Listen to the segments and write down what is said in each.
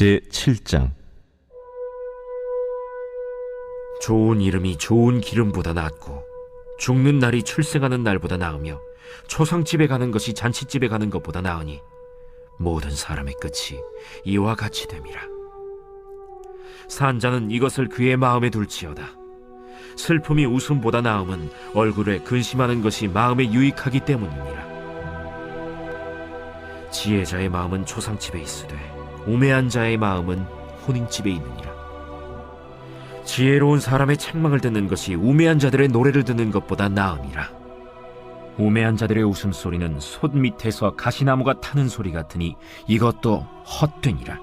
제 7장. 좋은 이름이 좋은 기름보다 낫고 죽는 날이 출생하는 날보다 나으며 초상집에 가는 것이 잔치집에 가는 것보다 나으니 모든 사람의 끝이 이와 같이 됨이라. 산자는 이것을 그의 마음에 둘지어다. 슬픔이 웃음보다 나음은 얼굴에 근심하는 것이 마음에 유익하기 때문이니라. 지혜자의 마음은 초상집에 있으되 우매한 자의 마음은 혼인집에 있느니라 지혜로운 사람의 책망을 듣는 것이 우매한 자들의 노래를 듣는 것보다 나음이라. 우매한 자들의 웃음소리는 솥 밑에서 가시나무가 타는 소리 같으니 이것도 헛되니라.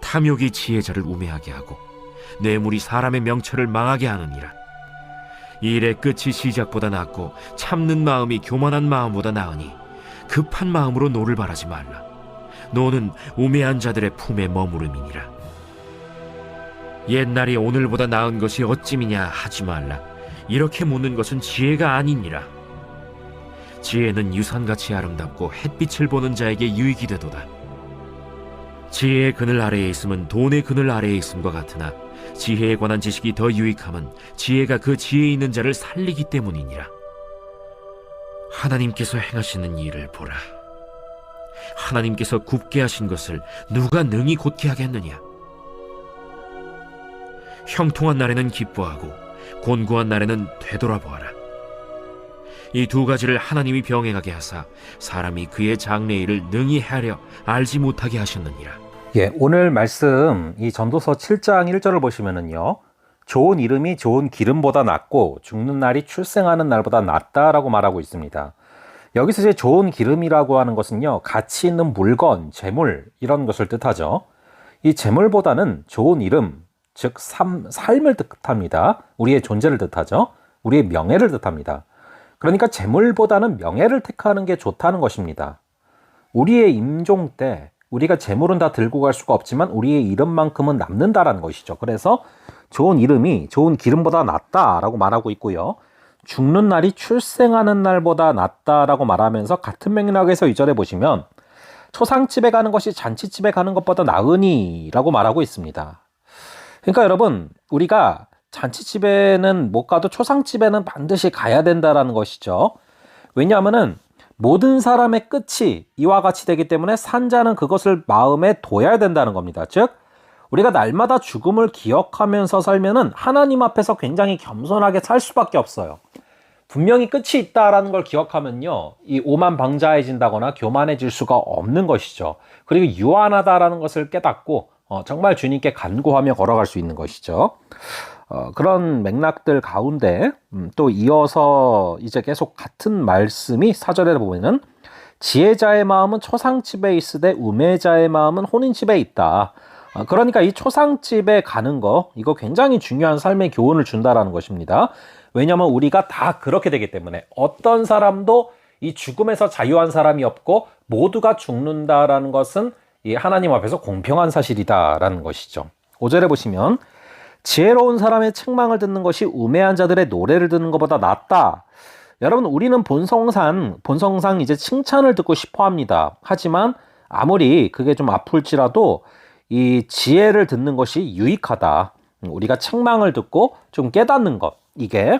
탐욕이 지혜자를 우매하게 하고 뇌물이 사람의 명철을 망하게 하느니라. 일의 끝이 시작보다 낫고 참는 마음이 교만한 마음보다 나으니 급한 마음으로 노를 바라지 말라. 노는 우매한 자들의 품에 머무름이니라. 옛날이 오늘보다 나은 것이 어찌미냐 하지 말라. 이렇게 묻는 것은 지혜가 아니니라. 지혜는 유산같이 아름답고 햇빛을 보는 자에게 유익이 되도다. 지혜의 그늘 아래에 있음은 돈의 그늘 아래에 있음과 같으나 지혜에 관한 지식이 더 유익함은 지혜가 그 지혜 있는 자를 살리기 때문이니라. 하나님께서 행하시는 일을 보라. 하나님께서 굽게 하신 것을 누가 능히 곧게 하겠느냐? 형통한 날에는 기뻐하고 곤고한 날에는 되돌아보아라. 이 두 가지를 하나님이 병행하게 하사 사람이 그의 장래일을 능히 하려 알지 못하게 하셨느니라. 예, 오늘 말씀 이 전도서 7장 1절을 보시면은요. 좋은 이름이 좋은 기름보다 낫고 죽는 날이 출생하는 날보다 낫다라고 말하고 있습니다. 여기서 이제 좋은 기름이라고 하는 것은요. 가치 있는 물건, 재물 이런 것을 뜻하죠. 이 재물보다는 좋은 이름, 즉 삶, 삶을 뜻합니다. 우리의 존재를 뜻하죠. 우리의 명예를 뜻합니다. 그러니까 재물보다는 명예를 택하는 게 좋다는 것입니다. 우리의 임종 때 우리가 재물은 다 들고 갈 수가 없지만 우리의 이름만큼은 남는다라는 것이죠. 그래서 좋은 이름이 좋은 기름보다 낫다라고 말하고 있고요. 죽는 날이 출생하는 날보다 낫다라고 말하면서 같은 맥락에서 이절에 보시면 초상집에 가는 것이 잔치집에 가는 것보다 나으니라고 말하고 있습니다. 그러니까 여러분 우리가 잔치집에는 못 가도 초상집에는 반드시 가야 된다라는 것이죠. 왜냐하면은 모든 사람의 끝이 이와 같이 되기 때문에 산자는 그것을 마음에 둬야 된다는 겁니다. 즉 우리가 날마다 죽음을 기억하면서 살면은 하나님 앞에서 굉장히 겸손하게 살 수밖에 없어요. 분명히 끝이 있다라는 걸 기억하면요. 이 오만 방자해진다거나 교만해질 수가 없는 것이죠. 그리고 유한하다라는 것을 깨닫고 어, 정말 주님께 간구하며 걸어갈 수 있는 것이죠. 어, 그런 맥락들 가운데 음, 또 이어서 이제 계속 같은 말씀이 사절에 보면은 지혜자의 마음은 초상집에 있으되 우매자의 마음은 혼인집에 있다. 어, 그러니까 이 초상집에 가는 거 이거 굉장히 중요한 삶의 교훈을 준다라는 것입니다. 왜냐하면 우리가 다 그렇게 되기 때문에 어떤 사람도 이 죽음에서 자유한 사람이 없고 모두가 죽는다라는 것은 이 하나님 앞에서 공평한 사실이다라는 것이죠. 5절에 보시면 지혜로운 사람의 책망을 듣는 것이 우매한 자들의 노래를 듣는 것보다 낫다. 여러분 우리는 본성상 본성상 이제 칭찬을 듣고 싶어 합니다. 하지만 아무리 그게 좀 아플지라도 이 지혜를 듣는 것이 유익하다. 우리가 책망을 듣고 좀 깨닫는 것 이게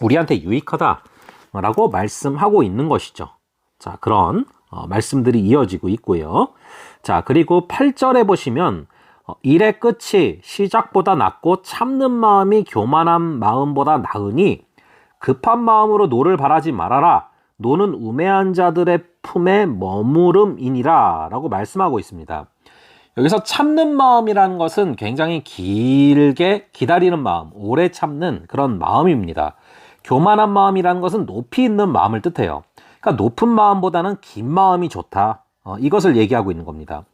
우리한테 유익하다라고 말씀하고 있는 것이죠. 자 그런 어, 말씀들이 이어지고 있고요. 자, 그리고 8절에 보시면 어, 일의 끝이 시작보다 낫고 참는 마음이 교만한 마음보다 나으니 급한 마음으로 노를 바라지 말아라. 노는 우매한 자들의 품에 머무름이니라 라고 말씀하고 있습니다. 여기서 참는 마음이라는 것은 굉장히 길게 기다리는 마음, 오래 참는 그런 마음입니다. 교만한 마음이라는 것은 높이 있는 마음을 뜻해요. 그러니까 높은 마음보다는 긴 마음이 좋다. 어, 이것을 얘기하고 있는 겁니다.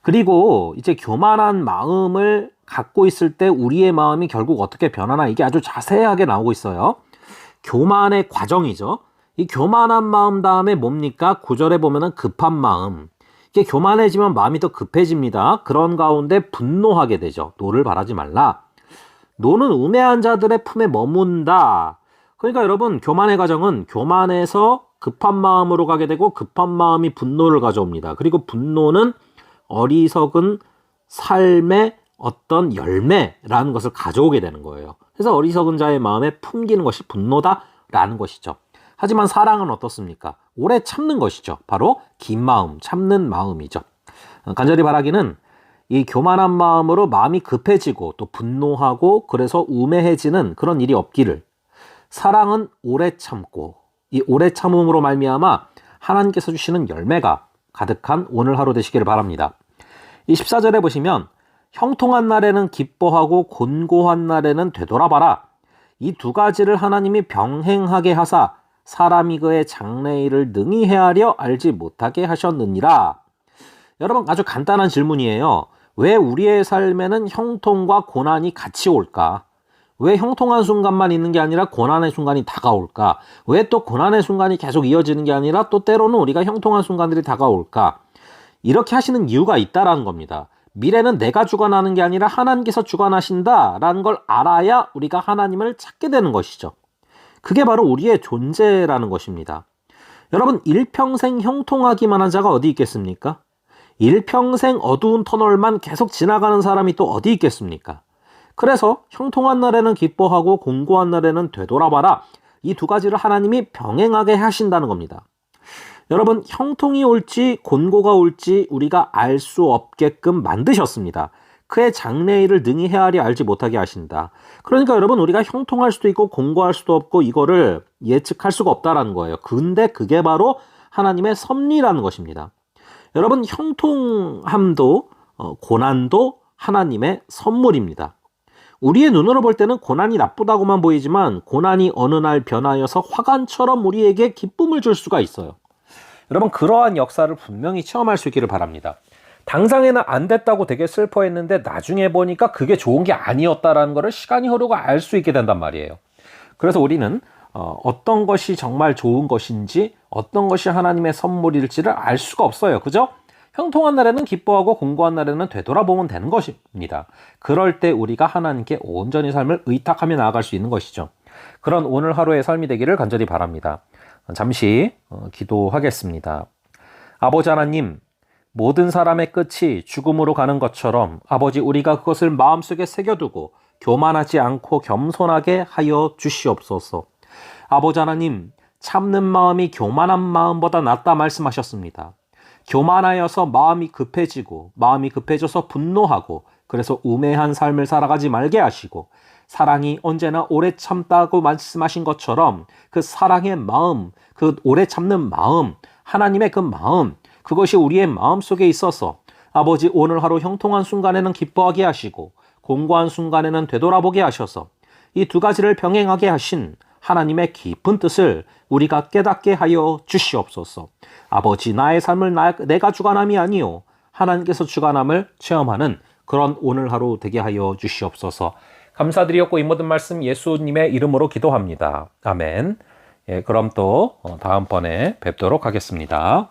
그리고 이제 교만한 마음을 갖고 있을 때 우리의 마음이 결국 어떻게 변하나 이게 아주 자세하게 나오고 있어요. 교만의 과정이죠. 이 교만한 마음 다음에 뭡니까? 구절에 보면은 급한 마음. 이게 교만해지면 마음이 더 급해집니다. 그런 가운데 분노하게 되죠. 노를 바라지 말라. 노는 우매한 자들의 품에 머문다. 그러니까 여러분 교만의 과정은 교만에서 급한 마음으로 가게 되고 급한 마음이 분노를 가져옵니다. 그리고 분노는 어리석은 삶의 어떤 열매라는 것을 가져오게 되는 거예요. 그래서 어리석은 자의 마음에 품기는 것이 분노다라는 것이죠. 하지만 사랑은 어떻습니까? 오래 참는 것이죠. 바로 긴 마음, 참는 마음이죠. 어, 간절히 바라기는 이 교만한 마음으로 마음이 급해지고 또 분노하고 그래서 우매해지는 그런 일이 없기를 사랑은 오래 참고 이 오래 참음으로 말미암아 하나님께서 주시는 열매가 가득한 오늘 하루 되시기를 바랍니다. 이 14절에 보시면 형통한 날에는 기뻐하고 곤고한 날에는 되돌아봐라. 이 두 가지를 하나님이 병행하게 하사 사람이 그의 장래일을 능히 헤아려 알지 못하게 하셨느니라. 여러분 아주 간단한 질문이에요. 왜 우리의 삶에는 형통과 고난이 같이 올까? 왜 형통한 순간만 있는 게 아니라 고난의 순간이 다가올까? 왜 또 고난의 순간이 계속 이어지는 게 아니라 또 때로는 우리가 형통한 순간들이 다가올까? 이렇게 하시는 이유가 있다라는 겁니다. 미래는 내가 주관하는 게 아니라 하나님께서 주관하신다라는 걸 알아야 우리가 하나님을 찾게 되는 것이죠. 그게 바로 우리의 존재라는 것입니다. 여러분, 일평생 형통하기만 한 자가 어디 있겠습니까? 일평생 어두운 터널만 계속 지나가는 사람이 또 어디 있겠습니까? 그래서 형통한 날에는 기뻐하고 공고한 날에는 되돌아봐라. 이 두 가지를 하나님이 병행하게 하신다는 겁니다. 여러분, 형통이 올지 곤고가 올지 우리가 알 수 없게끔 만드셨습니다. 그의 장래일을 능히 헤아려 알지 못하게 하신다. 그러니까 여러분, 우리가 형통할 수도 있고 공고할 수도 없고 이거를 예측할 수가 없다라는 거예요. 근데 그게 바로 하나님의 섭리라는 것입니다. 여러분, 형통함도 어, 고난도 하나님의 선물입니다. 우리의 눈으로 볼 때는 고난이 나쁘다고만 보이지만 고난이 어느 날 변하여서 화관처럼 우리에게 기쁨을 줄 수가 있어요. 여러분 그러한 역사를 분명히 체험할 수 있기를 바랍니다. 당장에는 안 됐다고 되게 슬퍼했는데 나중에 보니까 그게 좋은 게 아니었다라는 것을 시간이 흐르고 알 수 있게 된단 말이에요. 그래서 우리는 어, 어떤 것이 정말 좋은 것인지 어떤 것이 하나님의 선물일지를 알 수가 없어요. 그죠? 형통한 날에는 기뻐하고 공고한 날에는 되돌아보면 되는 것입니다. 그럴 때 우리가 하나님께 온전히 삶을 의탁하며 나아갈 수 있는 것이죠. 그런 오늘 하루의 삶이 되기를 간절히 바랍니다. 잠시 어, 기도하겠습니다. 아버지 하나님, 모든 사람의 끝이 죽음으로 가는 것처럼 아버지 우리가 그것을 마음속에 새겨두고 교만하지 않고 겸손하게 하여 주시옵소서. 아버지 하나님, 참는 마음이 교만한 마음보다 낫다 말씀하셨습니다. 교만하여서 마음이 급해지고 마음이 급해져서 분노하고 그래서 우매한 삶을 살아가지 말게 하시고 사랑이 언제나 오래 참다고 말씀하신 것처럼 그 사랑의 마음, 그 오래 참는 마음, 하나님의 그 마음, 그것이 우리의 마음 속에 있어서 아버지 오늘 하루 형통한 순간에는 기뻐하게 하시고 공고한 순간에는 되돌아보게 하셔서 이 두 가지를 병행하게 하신 하나님의 깊은 뜻을 우리가 깨닫게 하여 주시옵소서. 아버지 나의 삶을 나, 내가 주관함이 아니요 하나님께서 주관함을 체험하는 그런 오늘 하루 되게 하여 주시옵소서. 감사드리었고 이 모든 말씀 예수님의 이름으로 기도합니다. 아멘. 예, 그럼 또 다음번에 뵙도록 하겠습니다.